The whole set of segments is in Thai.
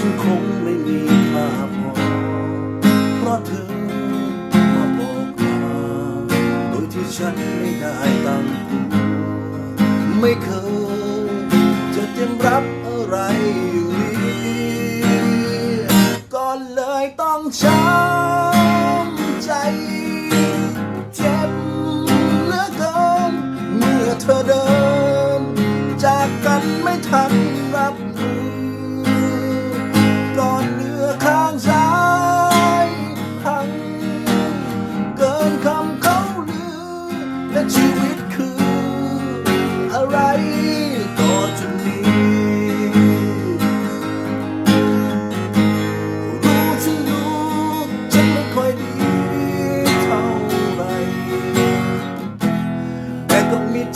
ฉันคงไม่มีค่าพอ เพราะเธอมาบอกลาโดยที่ฉันไม่ได้ตั้งตัวไม่เคยจะเตรียมรับอะไรอย่างนี้ก็เลยต้องช้ำใจเจ็บเหลือเกินเมื่อเธอเดิน จากกันไม่ทันรับมื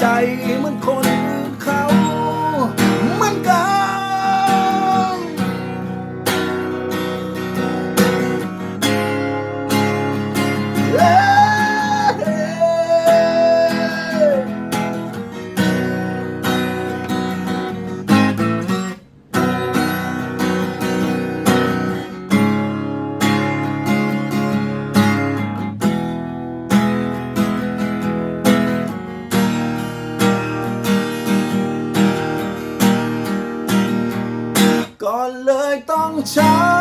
ใจเหมือนคนอื่น เลยต้องช้ำ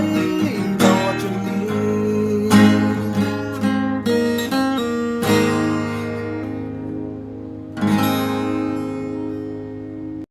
Lord.